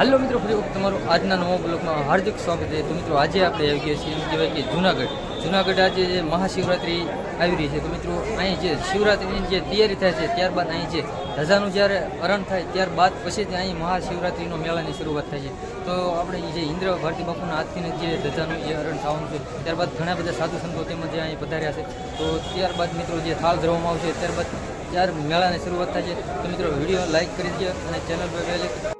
હાલો મિત્રો, ફરી વખત તમારું આજના નવા બ્લોકમાં હાર્દિક સ્વાગત છે. તો મિત્રો, આજે આપણે આવી ગયા છીએ એમ કહેવાય કે જુનાગઢ. જુનાગઢ આજે જે મહાશિવરાત્રિ આવી રહી છે. તો મિત્રો, અહીં જે શિવરાત્રિની જે તૈયારી થાય છે, ત્યારબાદ અહીં જે ધજાનું જ્યારે અરણ થાય, ત્યારબાદ પછી જ અહીં મહાશિવરાત્રિનો મેળાની શરૂઆત થાય છે. તો આપણે જે ઇન્દ્ર ભારતી બાપુના હાથથી જે ધજાનું જે અરણ થવાનું છે, ત્યારબાદ ઘણા બધા સાધુ સંતો તેમજ અહીં પધાર્યા છે. તો ત્યારબાદ મિત્રો, જે થાળ ધરવામાં આવશે, ત્યારબાદ જ્યારે મેળાની શરૂઆત થાય છે, તો મિત્રો, વીડિયો લાઈક કરી દે અને ચેનલ પર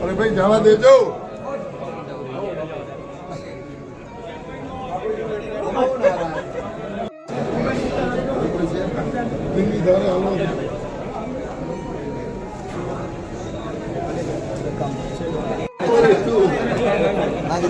અરે ભાઈ જવા દેજો. દિલ્હી ધારે હાલો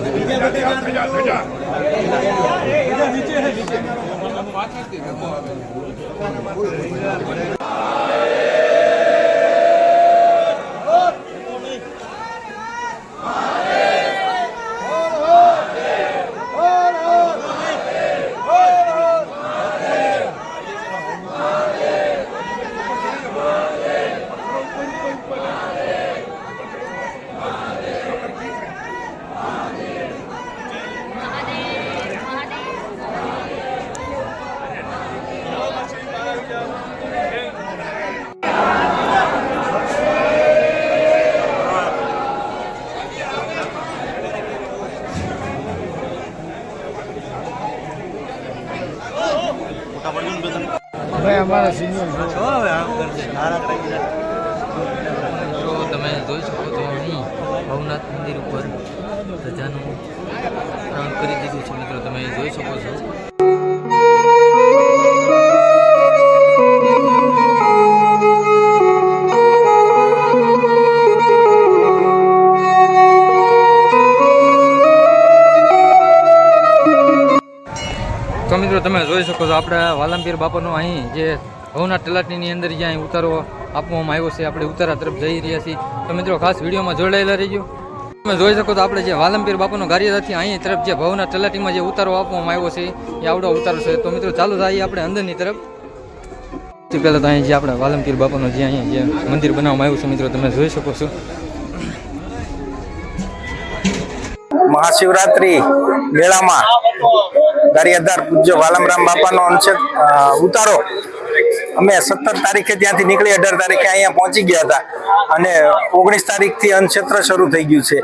ભાઈ અમારા સિનિયર મિત્રો તમે જોઈ શકો છો અહીં ભવનાથ મંદિર ઉપર ધજાનું પ્રાણ કરી દીધું છે મિત્રો. તમે જોઈ શકો છો. જોઈ શકો છો, આપણા વાલમપીર બાપાનો અહીં જે ભવનાથ તલાટીની અંદર જે અહીં ઉતારો આપવામાં આવ્યો છે, આપણે ઉતારા તરફ જઈ રહ્યા છીએ. તો મિત્રો, ખાસ વિડીયોમાં જોડાયેલા રહીજો. તમે જોઈ શકો તો આપણે જે વાલમપીર બાપાનો ગારિયાથી અહીં તરફ જે ભવનાથ તલાટીમાં જે ઉતારો આપવામાં આવ્યો છે, એ આવડો ઉતારો છે. તો મિત્રો, ચાલુ થાય આપણે અંદરની તરફ. સૌથી પહેલાં તો અહીં જે આપણે વાલમપીર બાપાનો જે અહીંયા જે મંદિર બનાવવામાં આવ્યું છે, મિત્રો, તમે જોઈ શકો છો. મહાશિવરાત્રિ મેળામાં ગારિયાધાર પૂજ્ય વાલમરામ બાપાનો અંશે ઉતારો. અમે સત્તર તારીખે ત્યાંથી નીકળી અઢાર તારીખે અહીંયા પહોંચી ગયા હતા. અને ઓગણીસ તારીખથી અન્નક્ષેત્ર શરૂ થઈ ગયું છે.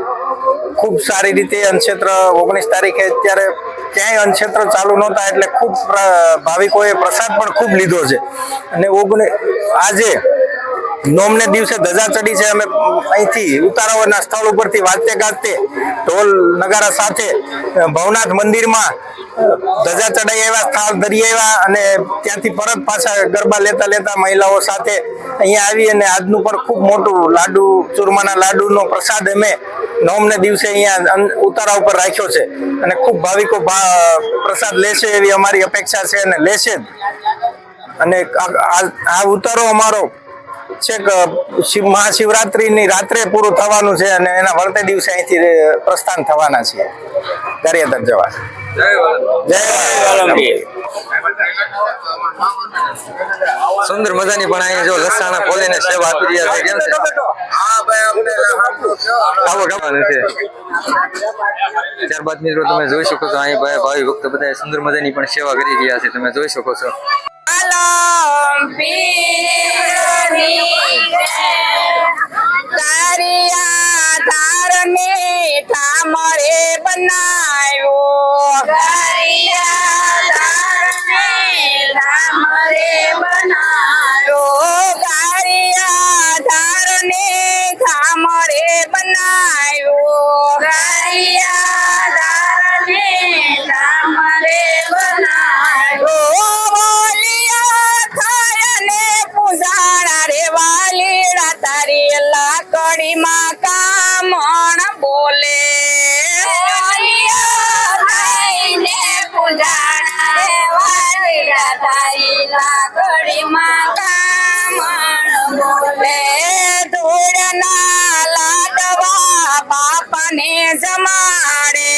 ખૂબ સારી રીતે અન્નક્ષેત્ર ઓગણીસ તારીખે અત્યારે ક્યાંય અન્નક્ષેત્ર ચાલુ નહોતા એટલે ખૂબ ભાવિકોએ પ્રસાદ પણ ખૂબ લીધો છે. અને ઓગણી આજે નોમને દિવસે ધજા ચડી છે, અમે અહીંથી ઉતારાઓના સ્થળ ઉપરથી વાજતે ગાજતે ઢોલ નગારા સાથે ભવનાથ મંદિરમાં ધજા ચડાઈ આવ્યા સ્થળ ધરી આવ્યા અને ત્યાંથી પરત પાછા ગરબા લેતા લેતા મહિલાઓ સાથે અહીંયા આવી અને આજનું પણ ખૂબ મોટું લાડુ, ચૂરમાના લાડુનો પ્રસાદ અમે નોમને દિવસે અહીંયા ઉતારા ઉપર રાખ્યો છે અને ખૂબ ભાવિકો પ્રસાદ લેશે એવી અમારી અપેક્ષા છે અને લેશે જ. અને આ ઉતારો અમારો છેક મહાશિવરાત્રિની રાત્રે પૂરું થવાનું છે અને એના વળતે દિવસે અહીંથી પ્રસ્થાન થવાના છે. ગારિયાધાર જવા સુંદર મજાની પણ અહીં જો લસાણા ખોલીને સેવા આપી રહ્યા છે. કેમ છે? ત્યારબાદ મિત્રો તમે જોઈ શકો છો, અહીં ભાઈ ભાવિ ભક્ત બધા સુંદર મજાની પણ સેવા કરી રહ્યા છે. તમે જોઈ શકો છો. જમાડે.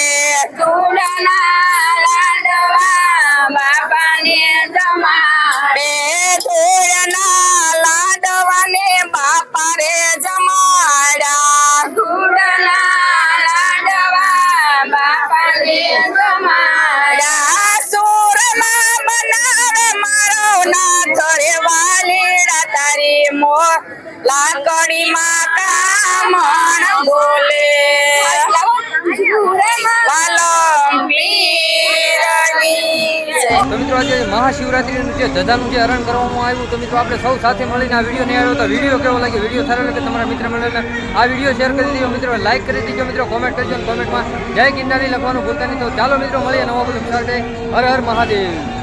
ધૂળના લાડવા બાપાને જમાડે લાડવાને બાપા રે જમાડ્યા. ધૂળના લાડવા બાપાને જમાડ્યા. સુરમાં બનાવે મારો નાથ રે વાલીડા તારી મો. લાકડીમાં કામણ બોલે. તો મિત્રો આજે મહાશિવરાત્રિનું જે ધજાનું જે હરણ કરવામાં આવ્યું તો મિત્રો આપણે સૌ સાથે મળીને આ વીડિયો નિહાળ્યો તો વીડિયો કેવો લાગ્યો? વીડિયો સારો લાગે તમારા મિત્ર મળેલા આ વીડિયો શેર કરી દીધો મિત્રો લાઇક કરી દીજો. મિત્રો કોમેન્ટ કરજો કોમેન્ટમાં જય ગિરનારી લખવાનું ભૂલતા નહીં. તો ચાલો મિત્રો, મળીએ નવા બધું હર હર મહાદેવ.